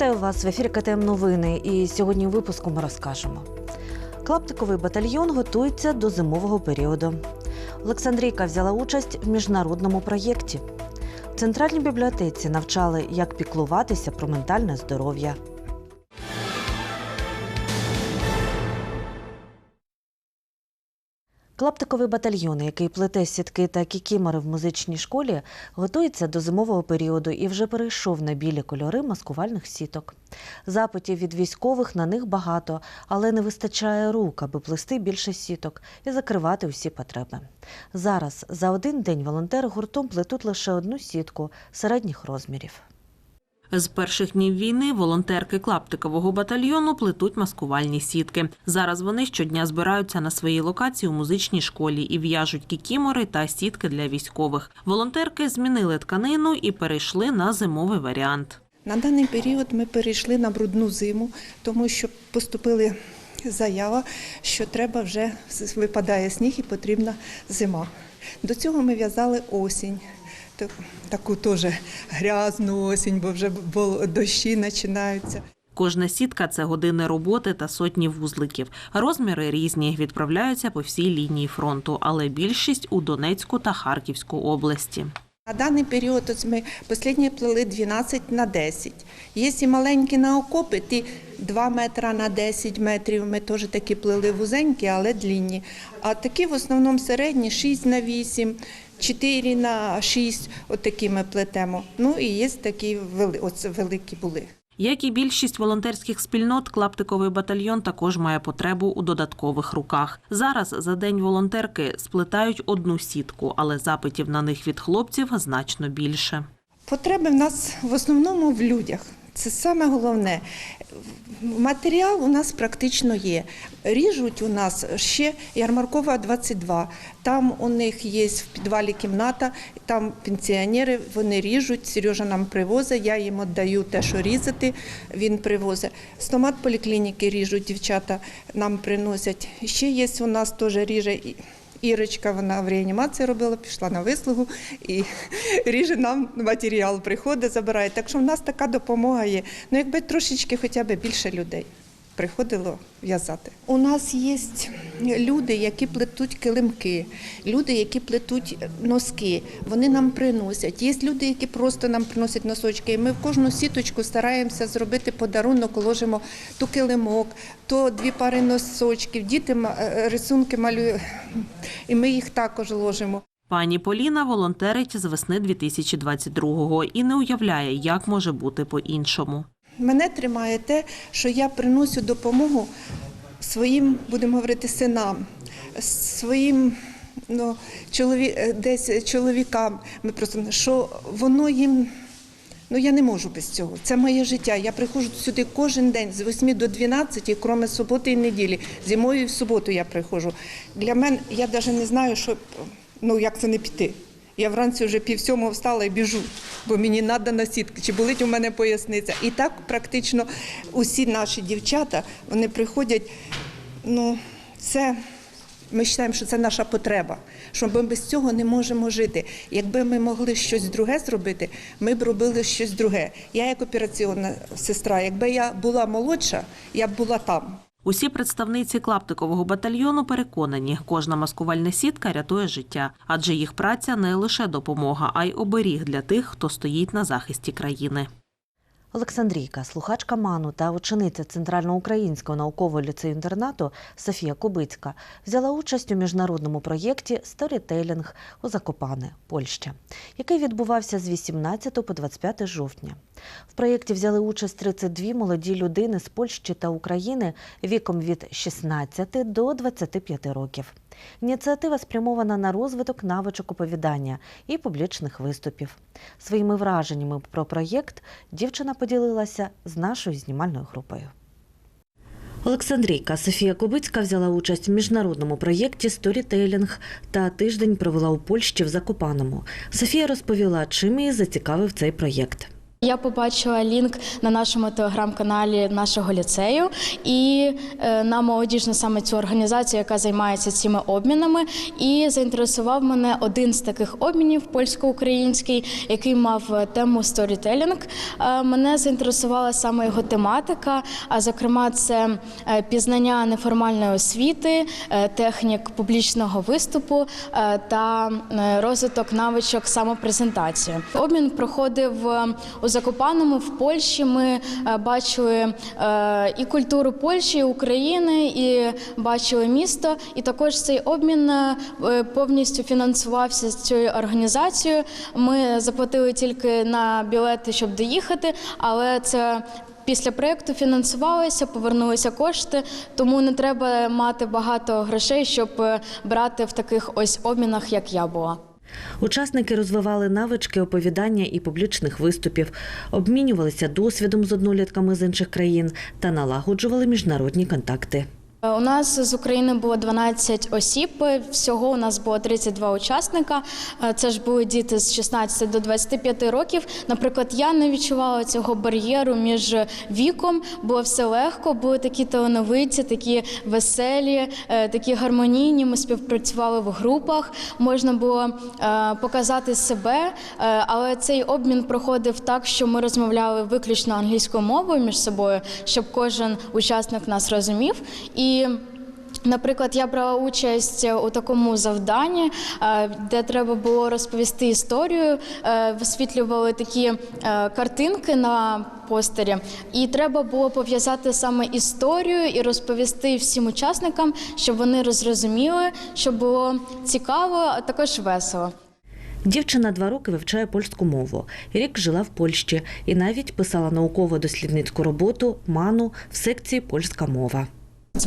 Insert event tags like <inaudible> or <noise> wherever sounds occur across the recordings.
Вітаю вас в ефірі КТМ Новини. І сьогодні у випуску ми розкажемо. Клаптиковий батальйон готується до зимового періоду. Олександрійка взяла участь в міжнародному проєкті. В центральній бібліотеці навчали, як піклуватися про ментальне здоров'я. Клаптиковий батальйон, який плете сітки та кікімори в музичній школі, готується до зимового періоду і вже перейшов на білі кольори маскувальних сіток. Запитів від військових на них багато, але не вистачає рук, аби плести більше сіток і закривати усі потреби. Зараз за один день волонтери гуртом плетуть лише одну сітку середніх розмірів. З перших днів війни волонтерки клаптикового батальйону плетуть маскувальні сітки. Зараз вони щодня збираються на своїй локації у музичній школі і в'яжуть кікімори та сітки для військових. Волонтерки змінили тканину і перейшли на зимовий варіант. На даний період ми перейшли на брудну зиму, тому що поступили заява, що треба вже випадає сніг і потрібна зима. До цього ми в'язали осінь. Так- Таку теж грязну осінь, бо вже дощі починаються. Кожна сітка це години роботи та сотні вузликів. Розміри різні, відправляються по всій лінії фронту, але більшість у Донецьку та Харківську області. На даний період ось ми останні плели 12 на 10. Є і маленькі на окопи, ті 2 метри на 10 метрів. Ми теж такі плели вузенькі, але длінні. А такі в основному середні 6 на 8, 4 на 6, от такі ми плетемо. Ну і є такі вели, ось великі були. Як і більшість волонтерських спільнот, клаптиковий батальйон також має потребу у додаткових руках. Зараз за день волонтерки сплетають одну сітку, але запитів на них від хлопців значно більше. Потреби в нас в основному в людях. Це саме головне. Матеріал у нас практично є. Ріжуть у нас ще Ярмаркова 22. Там у них є в підвалі кімната, там пенсіонери, вони ріжуть. Сережа нам привозить, я їм віддаю те, що різати, він привозить. Стомат поліклініки ріжуть, дівчата нам приносять. Ще є у нас теж ріже. Ірочка, вона в реанімації робила, пішла на вислугу і <laughs> ріже нам матеріал, приходить, забирає. Так що в нас така допомога є. Ну, якби трошечки хоча б більше людей приходило в'язати. У нас є люди, які плетуть килимки, люди, які плетуть носки. Вони нам приносять. Є люди, які просто нам приносять носочки. І ми в кожну сіточку стараємося зробити подарунок, ложимо то килимок, то дві пари носочків. Діти ма- е, рисунки малюють, і ми їх також ложимо. Пані Поліна волонтерить з весни 2022-го і не уявляє, як може бути по-іншому. Мене тримає те, що я приносю допомогу своїм, будемо говорити, синам, своїм ну, чолові, е, десь чоловікам. Ми просто що воно їм. Ну я не можу без цього. Це моє життя. Я приходжу сюди кожен день з 8 до 12, крім суботи і неділі. Зимою і в суботу я приходжу. Для мене я навіть не знаю, що ну як це не піти. Я вранці вже пів сьомого встала і біжу, бо мені треба на сітки, чи болить у мене поясниця. І так практично усі наші дівчата вони приходять. Ну, це ми вважаємо, що це наша потреба, що ми без цього не можемо жити. Якби ми могли щось друге зробити, ми б робили щось друге. Я як операційна сестра, якби я була молодша, я б була там. Усі представниці клаптикового батальйону переконані, кожна маскувальна сітка рятує життя, адже їх праця не лише допомога, а й оберіг для тих, хто стоїть на захисті країни. Олександрійка, слухачка Ману та учениця Центральноукраїнського наукового ліцею інтернату Софія Кубицька взяла участь у міжнародному проєкті Сторітелінг у Закопане, Польща, який відбувався з 18 по 25 жовтня. В проєкті взяли участь 32 молоді людини з Польщі та України віком від 16 до 25 років. Ініціатива спрямована на розвиток навичок оповідання і публічних виступів. Своїми враженнями про проєкт дівчина поділилася з нашою знімальною групою. Олександрійка Софія Кубицька взяла участь в міжнародному проєкті Сторітелінг та тиждень провела у Польщі в Закопаному. Софія розповіла, чим її зацікавив цей проєкт. Я побачила лінк на нашому телеграм-каналі нашого ліцею і е, на молодіжну саме цю організацію, яка займається цими обмінами. І заінтересував мене один з таких обмінів польсько-український, який мав е, тему сторітелінг. Мене заінтересувала саме його тематика, а зокрема, це е, пізнання неформальної освіти, технік публічного виступу та розвиток навичок самопрезентації. Обмін проходив у Закопаному в Польщі. Ми е, бачили е, і культуру Польщі, і України, і бачили місто. І також цей обмін е, повністю фінансувався з цією організацією. Ми заплатили тільки на білети, щоб доїхати, але це. Після проєкту фінансувалося, повернулися кошти, тому не треба мати багато грошей, щоб брати в таких ось обмінах, як я була. Учасники розвивали навички оповідання і публічних виступів, обмінювалися досвідом з однолітками з інших країн та налагоджували міжнародні контакти. Е, У нас з України було 12 осіб. Всього у нас було 32 учасника. Е, Це ж були діти з 16 до 25 років. Наприклад, я не відчувала цього бар'єру між віком. Було все легко, були такі талановиті, такі веселі, е, такі гармонійні. Ми співпрацювали в групах. Можна було е, показати себе, е, але цей обмін проходив так, що ми розмовляли виключно англійською мовою між собою, щоб кожен учасник нас розумів. І Наприклад, я брала участь у такому завданні, е, де треба було розповісти історію, е, висвітлювали такі е, картинки на постері, і треба було пов'язати саме історію і розповісти всім учасникам, щоб вони розрозуміли, щоб було цікаво, а також весело. Дівчина два роки вивчає польську мову. Рік жила в Польщі і навіть писала науково-дослідницьку роботу Ману в секції польська мова.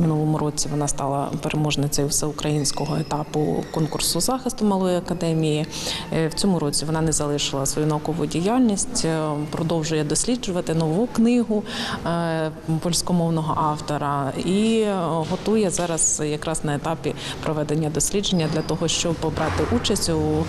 Минулому році вона стала переможницею всеукраїнського етапу конкурсу захисту малої академії. Е, В цьому році вона не залишила свою наукову діяльність, е, продовжує досліджувати нову книгу е, польськомовного автора і готує зараз якраз на етапі проведення дослідження для того, щоб побрати участь у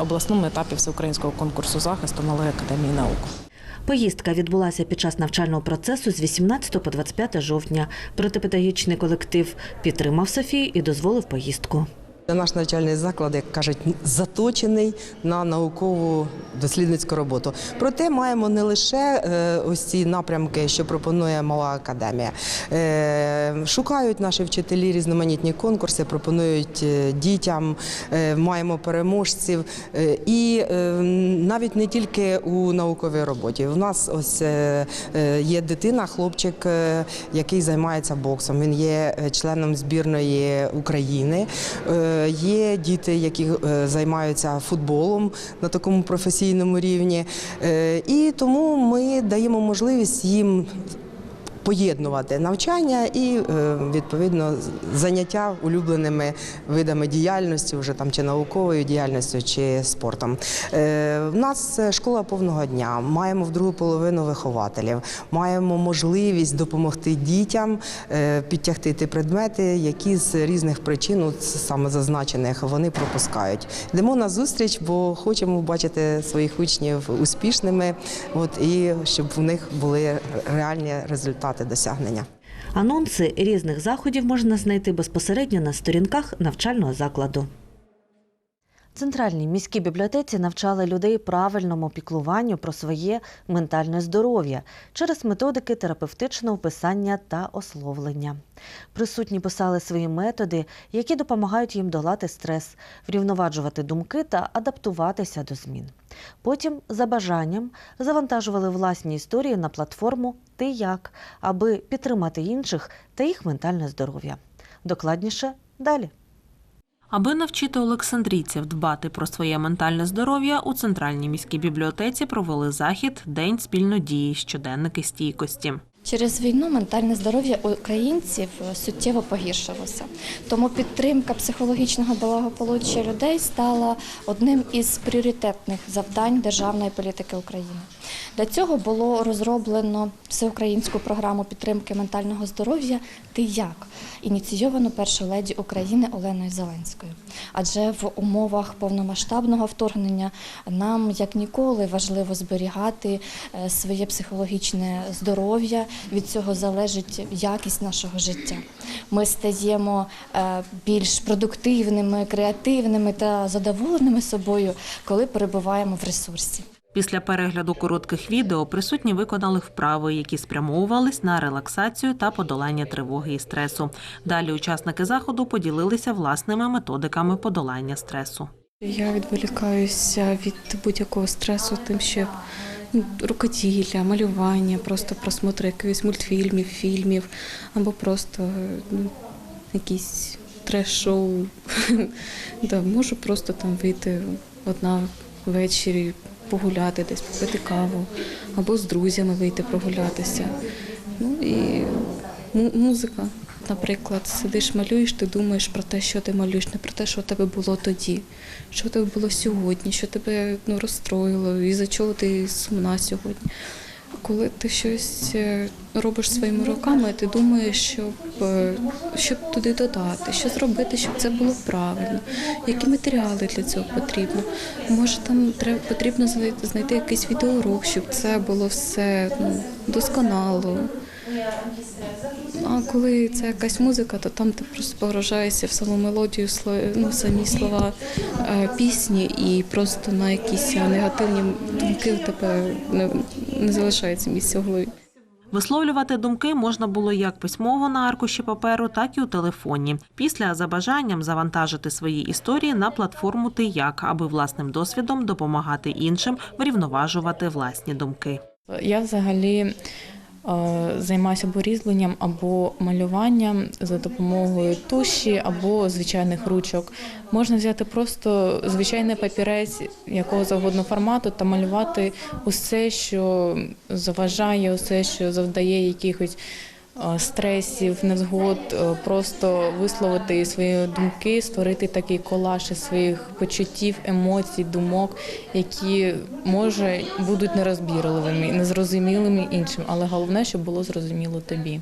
обласному етапі всеукраїнського конкурсу захисту малої академії наук. Поїздка відбулася під час навчального процесу з 18 по 25 жовтня. Протипедагогічний колектив підтримав Софію і дозволив поїздку. Наш навчальний заклад, як кажуть, заточений на наукову дослідницьку роботу. Проте маємо не лише е, ось ці напрямки, що пропонує мала академія. Е, Шукають наші вчителі різноманітні конкурси, пропонують е, дітям, маємо переможців. І навіть не тільки у науковій роботі. У нас ось є дитина, хлопчик, який займається боксом. Він є членом збірної України. Є діти, які займаються футболом на такому професійному рівні. Е, І тому ми даємо можливість їм поєднувати навчання і е, відповідно заняття улюбленими видами діяльності, вже там чи науковою діяльністю, чи спортом. Е, В нас школа повного дня. Маємо в другу половину вихователів, маємо можливість допомогти дітям е, підтягти ті предмети, які з різних причин, саме зазначених, вони пропускають. Йдемо на зустріч, бо хочемо бачити своїх учнів успішними, от і щоб в них були реальні результати досягнення. Анонси різних заходів можна знайти безпосередньо на сторінках навчального закладу. Центральній міській бібліотеці навчали людей правильному піклуванню про своє ментальне здоров'я через методики терапевтичного писання та ословлення. Присутні писали свої методи, які допомагають їм долати стрес, врівноважувати думки та адаптуватися до змін. Потім, за бажанням, завантажували власні історії на платформу Ти як, аби підтримати інших та їх ментальне здоров'я. Докладніше далі. Аби навчити олександрійців дбати про своє ментальне здоров'я, у центральній міській бібліотеці провели захід День спільнодії щоденники стійкості. Через війну ментальне здоров'я українців суттєво погіршилося. Тому підтримка психологічного благополуччя людей стала одним із пріоритетних завдань державної політики України. Для цього було розроблено всеукраїнську програму підтримки ментального здоров'я Ти як ініційовану першою леді України Оленою Зеленською. адже в умовах повномасштабного вторгнення нам як ніколи важливо зберігати е, своє психологічне здоров'я. Від цього залежить якість нашого життя. Ми стаємо е, більш продуктивними, креативними та задоволеними собою, коли перебуваємо в ресурсі. Після перегляду коротких відео присутні виконали вправи, які спрямовувались на релаксацію та подолання тривоги і стресу. Далі учасники заходу поділилися власними методиками подолання стресу. Я відволікаюся від будь-якого стресу, тим, що ну, рукоділля, малювання, просто просмотр якихось мультфільмів, фільмів, або просто ну, якісь треш-шоу. <laughs> да, можу просто там вийти одна ввечері, погуляти десь, попити каву, або з друзями вийти прогулятися. Ну і му- музика. Наприклад, сидиш, малюєш, ти думаєш про те, що ти малюєш, не про те, що у тебе було тоді, що у тебе було сьогодні, що тебе ну, розстроїло, і за чого ти сумна сьогодні. Коли ти щось е, робиш своїми руками, ти думаєш, щоб, е, щоб туди додати, що зробити, щоб це було правильно, які матеріали для цього потрібно. Може, там треба потрібно знайти якийсь відеоурок, щоб це було все ну, досконало. А коли це якась музика, то там ти просто погружаєшся в саму мелодію, сло- ну, самі слова е, пісні, і просто на якісь негативні думки в тебе не, не залишається місця в голові. Висловлювати думки можна було як письмово на аркуші паперу, так і у телефоні. Після за бажанням завантажити свої історії на платформу Ти як, аби власним досвідом допомагати іншим врівноважувати власні думки. Я взагалі е, займаюся або різьбленням, або малюванням за допомогою туші або звичайних ручок. Можна взяти просто звичайний папірець якого завгодно формату та малювати усе, що заважає, усе, що завдає якихось е, стресів, незгод, е, просто висловити свої думки, створити такий колаж із своїх почуттів, емоцій, думок, які може будуть нерозбірливими, незрозумілими іншим, але головне, щоб було зрозуміло тобі.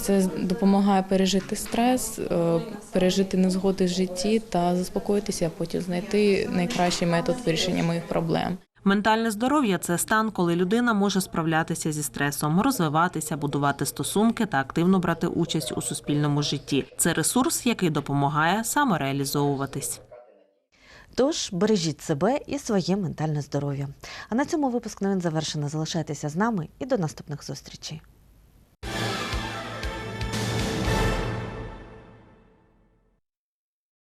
Це допомагає пережити стрес, е, пережити незгоди в житті та заспокоїтися, а потім знайти найкращий метод вирішення моїх проблем. Ментальне здоров'я це стан, коли людина може справлятися зі стресом, розвиватися, будувати стосунки та активно брати участь у суспільному житті. Це ресурс, який допомагає самореалізовуватись. Тож бережіть себе і своє ментальне здоров'я. А на цьому випуск новин завершено. Залишайтеся з нами і до наступних зустрічей.